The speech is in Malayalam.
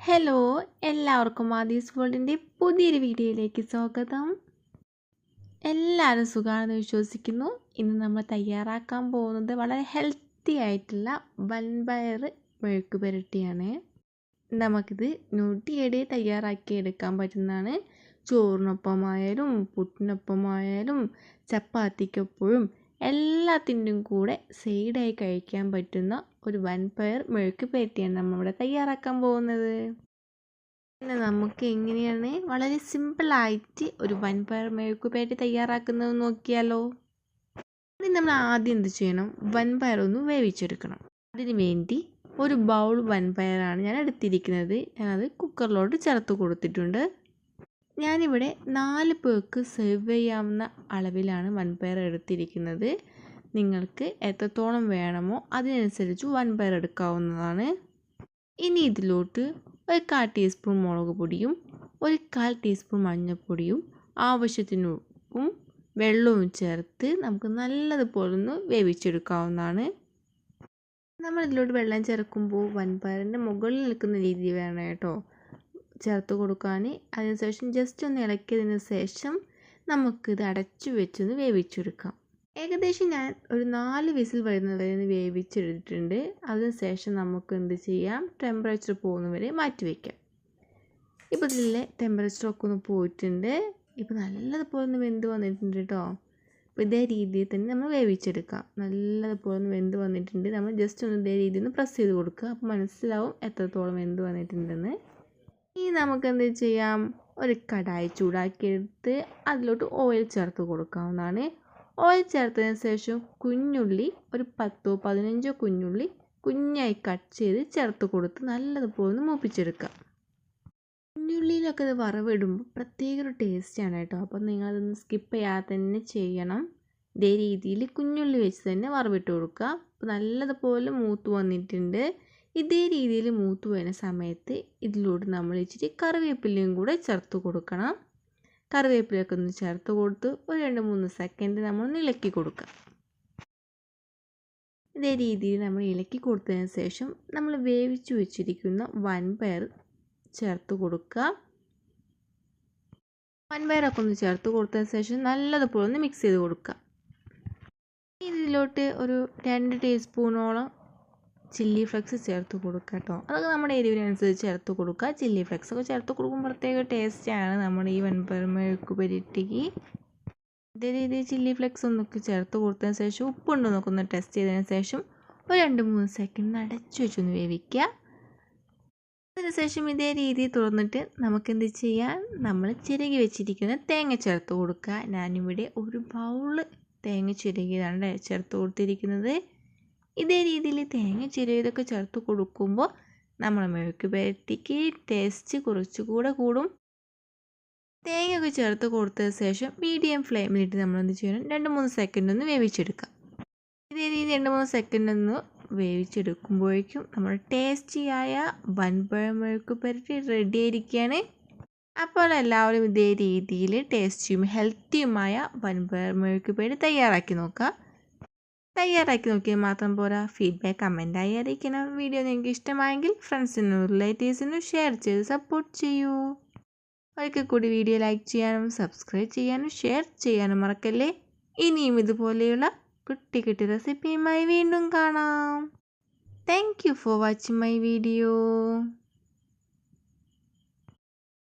ഹലോ എല്ലാവർക്കും ആദീസ് വേൾഡിന്റെ പുതിയൊരു വീഡിയോയിലേക്ക് സ്വാഗതം. എല്ലാവരും സുഖമാണെന്ന് വിശ്വസിക്കുന്നു. ഇന്ന് നമ്മൾ തയ്യാറാക്കാൻ പോകുന്നത് വളരെ ഹെൽത്തി ആയിട്ടുള്ള വൻപയർ മെഴുക്ക് പുരട്ടിയാണ്. നമുക്കിത് നൂറ്റിയേടെ തയ്യാറാക്കി എടുക്കാൻ പറ്റുന്നതാണ്. ചോറിനൊപ്പമായാലും പുട്ടിനൊപ്പമായാലും ചപ്പാത്തിക്കൊപ്പോഴും എല്ലാത്തിന്റെയും കൂടെ സൈഡായി കഴിക്കാൻ പറ്റുന്ന ഒരു വൻപയർ മെഴുക്ക് പേറ്റിയാണ് നമ്മളിവിടെ തയ്യാറാക്കാൻ പോകുന്നത്. പിന്നെ നമുക്ക് എങ്ങനെയാണ് വളരെ സിമ്പിളായിട്ട് ഒരു വൻപയർ മെഴുക്ക് പേറ്റി തയ്യാറാക്കുന്നത് നോക്കിയാലോ? അതിന് നമ്മൾ ആദ്യം എന്ത് ചെയ്യണം? വൻപയർ ഒന്ന് വേവിച്ചെടുക്കണം. അതിന് വേണ്ടി ഒരു ബൗൾ വൻപയറാണ് ഞാൻ എടുത്തിരിക്കുന്നത്. ഞാനത് കുക്കറിലോട്ട് ചേർത്ത് കൊടുത്തിട്ടുണ്ട്. ഞാനിവിടെ നാല് പേർക്ക് സെർവ് ചെയ്യാവുന്ന അളവിലാണ് വൺ പയർ എടുത്തിരിക്കുന്നത്. നിങ്ങൾക്ക് എത്രത്തോളം വേണമോ അതിനനുസരിച്ച് വൺ പയർ എടുക്കാവുന്നതാണ്. ഇനി ഇതിലോട്ട് ഒരു കാൽ ടീസ്പൂൺ മുളക് പൊടിയും ഒരു കാൽ ടീസ്പൂൺ മഞ്ഞൾപ്പൊടിയും ആവശ്യത്തിന് ഉപ്പും വെള്ളവും ചേർത്ത് നമുക്ക് നല്ലതുപോലെ ഒന്ന് വേവിച്ചെടുക്കാവുന്നതാണ്. നമ്മൾ ഇതിലോട്ട് വെള്ളം ചേർക്കുമ്പോൾ വൻപയറിന്റെ മുകളിൽ നിൽക്കുന്ന രീതി വേണം കേട്ടോ. ചേർത്ത് കൊടുക്കാൻ. അതിനുശേഷം ജസ്റ്റ് ഒന്ന് ഇളക്കിയതിന് ശേഷം നമുക്കിത് അടച്ചു വെച്ചൊന്ന് വേവിച്ചെടുക്കാം. ഏകദേശം ഞാൻ ഒരു നാല് വിസിൽ വരുന്നവരെ വേവിച്ചെടുത്തിട്ടുണ്ട്. അതിനുശേഷം നമുക്ക് എന്ത് ചെയ്യാം? ടെമ്പറേച്ചർ പോകുന്നവരെ മാറ്റി വയ്ക്കാം ഇപ്പോൾ ഇതിലെ ടെമ്പറേച്ചറൊക്കെ ഒന്ന് പോയിട്ടുണ്ട്. ഇപ്പോൾ നല്ലതുപോലെ ഒന്ന് വെന്ത് വന്നിട്ടുണ്ട് കേട്ടോ അപ്പോൾ ഇതേ രീതിയിൽ തന്നെ നമ്മൾ വേവിച്ചെടുക്കാം. നല്ലതുപോലെ ഒന്ന് വെന്ത് വന്നിട്ടുണ്ട്. നമ്മൾ ജസ്റ്റ് ഒന്ന് ഇതേ രീതിയിൽ ഒന്ന് പ്രസ് ചെയ്ത് കൊടുക്കുക. അപ്പോൾ മനസ്സിലാവും എത്രത്തോളം വെന്ത് വന്നിട്ടുണ്ടെന്ന്. ഇനി നമുക്ക് എന്ത് ചെയ്യാം? ഒരു കടായി ചൂടാക്കിയെടുത്ത് അതിലോട്ട് ഓയിൽ ചേർത്ത് കൊടുക്കാവുന്നതാണ്. ഓയിൽ ചേർത്തതിന് ശേഷം കുഞ്ഞുള്ളി ഒരു പത്തോ പതിനഞ്ചോ കുഞ്ഞുള്ളി കുഞ്ഞായി കട്ട് ചെയ്ത് ചേർത്ത് കൊടുത്ത് നല്ലതുപോലെ ഒന്ന് മൂപ്പിച്ചെടുക്കാം കുഞ്ഞുള്ളിയിലൊക്കെ ഇത് വറവിടുമ്പോൾ പ്രത്യേക ഒരു ടേസ്റ്റാണ് കേട്ടോ. അപ്പോൾ നിങ്ങളതൊന്ന് സ്കിപ്പ് ചെയ്യാതെ തന്നെ ചെയ്യണം. ഇതേ രീതിയിൽ കുഞ്ഞുള്ളി വെച്ച് തന്നെ വറവിട്ട് കൊടുക്കുക. അപ്പോൾ നല്ലതുപോലെ മൂത്ത് വന്നിട്ടുണ്ട്. ഇതേ രീതിയിൽ മൂത്ത് വരുന്ന സമയത്ത് ഇതിലൂടെ നമ്മൾ ഇച്ചിരി കറിവേപ്പിലയും കൂടെ ചേർത്ത് കൊടുക്കണം. കറിവേപ്പിലയൊക്കെ ഒന്ന് ചേർത്ത് കൊടുത്ത് ഒരു രണ്ട് മൂന്ന് സെക്കൻഡ് നമ്മൾ ഒന്ന് ഇളക്കി കൊടുക്കുക. ഇതേ രീതിയിൽ നമ്മൾ ഇളക്കി കൊടുത്തതിന് ശേഷം നമ്മൾ വേവിച്ച് വെച്ചിരിക്കുന്ന വൻപയർ ചേർത്ത് കൊടുക്കുക. വൻപയറൊക്കെ ഒന്ന് ചേർത്ത് കൊടുത്തതിന് ശേഷം നല്ലതുപോലെ ഒന്ന് മിക്സ് ചെയ്ത് കൊടുക്കുക. ഇതിലോട്ട് ഒരു രണ്ട് ടീസ്പൂണോളം ചില്ലി ഫ്ലെക്സ് ചേർത്ത് കൊടുക്കുക കേട്ടോ. അതൊക്കെ നമ്മുടെ എരിവിനനുസരിച്ച് ചേർത്ത് കൊടുക്കുക. ചില്ലി ഫ്ലെക്സ് ഒക്കെ ചേർത്ത് കൊടുക്കുമ്പോൾ പ്രത്യേക ടേസ്റ്റാണ് നമ്മുടെ ഈ വൻപയർ മെഴുക്ക് പുരട്ടിക്ക് ഇതേ രീതിയിൽ ചില്ലി ഫ്ലെക്സ് ഒന്നൊക്കെ ചേർത്ത് കൊടുത്തതിന് ശേഷം ഉപ്പുണ്ടോ എന്നൊക്കെ ഒന്ന് ടെസ്റ്റ് ചെയ്തതിന് ശേഷം ഒരു രണ്ട് മൂന്ന് സെക്കൻഡ് അടച്ചു വെച്ചൊന്ന് വേവിക്കുക. അതിനുശേഷം ഇതേ രീതിയിൽ തുറന്നിട്ട് നമുക്ക് എന്ത് ചെയ്യാം? നമ്മൾ ചിരകി വെച്ചിരിക്കുന്ന തേങ്ങ ചേർത്ത് കൊടുക്കുക. ഞാനിവിടെ ഒരു ബൗൾ തേങ്ങ ചിരകിയതാണ് ചേർത്ത് കൊടുത്തിരിക്കുന്നത്. ഇതേ രീതിയിൽ തേങ്ങ ചിരവിയതൊക്കെ ചേർത്ത് കൊടുക്കുമ്പോൾ നമ്മൾ മെഴുക്ക് പുരട്ടിക്ക് ടേസ്റ്റ് കുറച്ചുകൂടെ കൂടും. തേങ്ങ ഒക്കെ ചേർത്ത് കൊടുത്തതിന് ശേഷം മീഡിയം ഫ്ലെയിമിലിട്ട് നമ്മൾ എന്ത് ചെയ്യണം? രണ്ട് മൂന്ന് സെക്കൻഡ് ഒന്ന് വേവിച്ചെടുക്കാം. ഇതേ രീതി രണ്ട് മൂന്ന് സെക്കൻഡ് ഒന്ന് വേവിച്ചെടുക്കുമ്പോഴേക്കും നമ്മൾ ടേസ്റ്റിയായ വൻപഴം മെഴുക്ക് പുരട്ടി റെഡി ആയിരിക്കുകയാണ്. അപ്പോൾ എല്ലാവരും ഇതേ രീതിയിൽ ടേസ്റ്റിയും ഹെൽത്തിയുമായ വൻപയർ മെഴുക്ക് പുരട്ടി തയ്യാറാക്കി നോക്കുക തയ്യാറാക്കി നോക്കിയാൽ മാത്രം പോരാ. ഫീഡ്ബാക്ക് കമന്റായി അറിയിക്കണം. വീഡിയോ നിങ്ങൾക്ക് ഇഷ്ടമായെങ്കിൽ ഫ്രണ്ട്സിനും റിലേറ്റീവ്സിനും ഷെയർ ചെയ്ത് സപ്പോർട്ട് ചെയ്യൂ. ഒരിക്കൽ കൂടി വീഡിയോ ലൈക്ക് ചെയ്യാനും സബ്സ്ക്രൈബ് ചെയ്യാനും ഷെയർ ചെയ്യാനും മറക്കല്ലേ? ഇനിയും ഇതുപോലെയുള്ള കുട്ടി കുട്ടി റെസിപ്പിയുമായി വീണ്ടും കാണാം. Thank you for watching my video